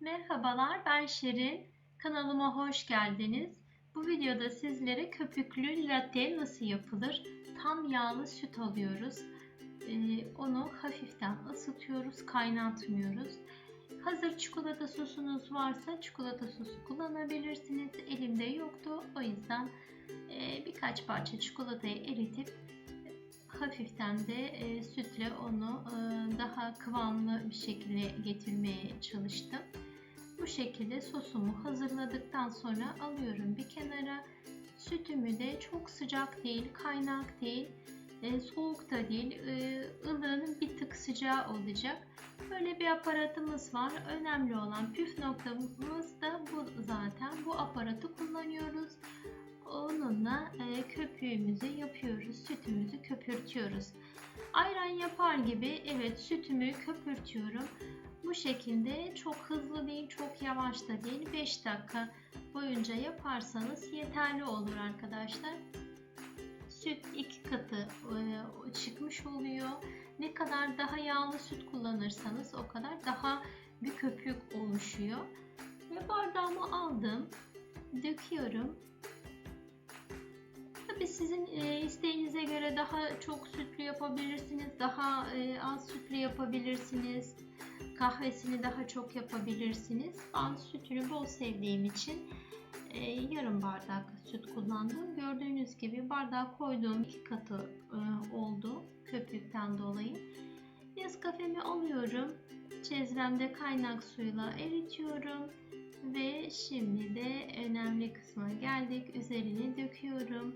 Merhabalar ben Şerin. Kanalıma hoş geldiniz. Bu videoda sizlere köpüklü latte nasıl yapılır? Tam yağlı süt alıyoruz. Ee, onu hafiften ısıtıyoruz, kaynatmıyoruz. Hazır çikolata sosunuz varsa çikolata sosu kullanabilirsiniz. Elimde yoktu. O yüzden e, birkaç parça çikolatayı eritip hafiften de e, sütle onu e, daha kıvamlı bir şekilde getirmeye çalıştım. Şekilde sosumu hazırladıktan sonra alıyorum bir kenara. Sütümü de çok sıcak değil, kaynak değil, e, soğuk da değil, e, ılığının bir tık sıcağı olacak. Böyle bir aparatımız var. Önemli olan püf noktamız da bu zaten. Bu aparatı kullanıyoruz. Onunla e, köpüğümüzü yapıyoruz. Sütümüzü köpürtüyoruz. Ayran yapar gibi evet sütümü köpürtüyorum. Bu şekilde çok hızlı değil, çok yavaş da değil. 5 dakika boyunca yaparsanız yeterli olur arkadaşlar. Süt iki katı e, çıkmış oluyor. Ne kadar daha yağlı süt kullanırsanız o kadar daha bir köpük oluşuyor. Ve bardağımı aldım. Döküyorum. Tabii sizin e, isteğinize göre daha çok sütlü yapabilirsiniz, daha e, az sütlü yapabilirsiniz. Kahvesini daha çok yapabilirsiniz. Ben sütünü bol sevdiğim için e, yarım bardak süt kullandım. Gördüğünüz gibi bardağa koyduğum iki katı oldu köpükten dolayı. Nescafe'mi alıyorum. Cezvemde kaynak suyla eritiyorum. Ve şimdi de önemli kısma geldik. Üzerine döküyorum.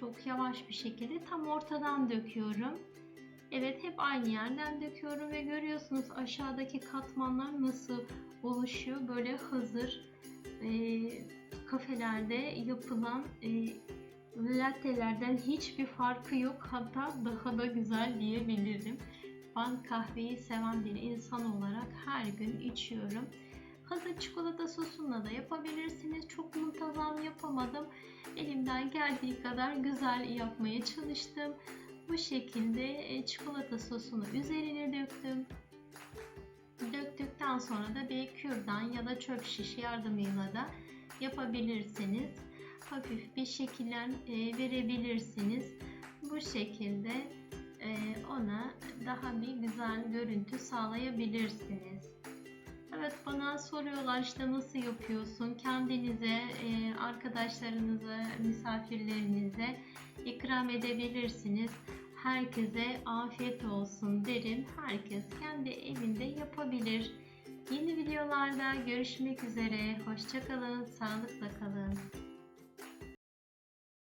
Çok yavaş bir şekilde tam ortadan döküyorum. Evet hep aynı yerden döküyorum ve görüyorsunuz aşağıdaki katmanlar nasıl oluşuyor. Böyle hazır e, kafelerde yapılan e, lattelerden hiçbir farkı yok. Hatta daha da güzel diyebilirim. Ben kahveyi seven bir insan olarak her gün içiyorum. Hazır çikolata sosunla da yapabilirsiniz. Çok muntazam yapamadım. Elimden geldiği kadar güzel yapmaya çalıştım. Bu şekilde e, çikolata sosunu üzerine döktüm. Döktükten sonra da bir kürdan ya da çöp şiş yardımıyla da yapabilirsiniz. Hafif bir şekiller e, verebilirsiniz. Bu şekilde e, ona daha bir güzel görüntü sağlayabilirsiniz. Evet bana soruyorlar işte nasıl yapıyorsun kendinize, e, arkadaşlarınıza, misafirlerinize ikram edebilirsiniz. Herkese afiyet olsun derim. Herkes kendi evinde yapabilir. Yeni videolarda görüşmek üzere. Hoşçakalın, sağlıkla kalın.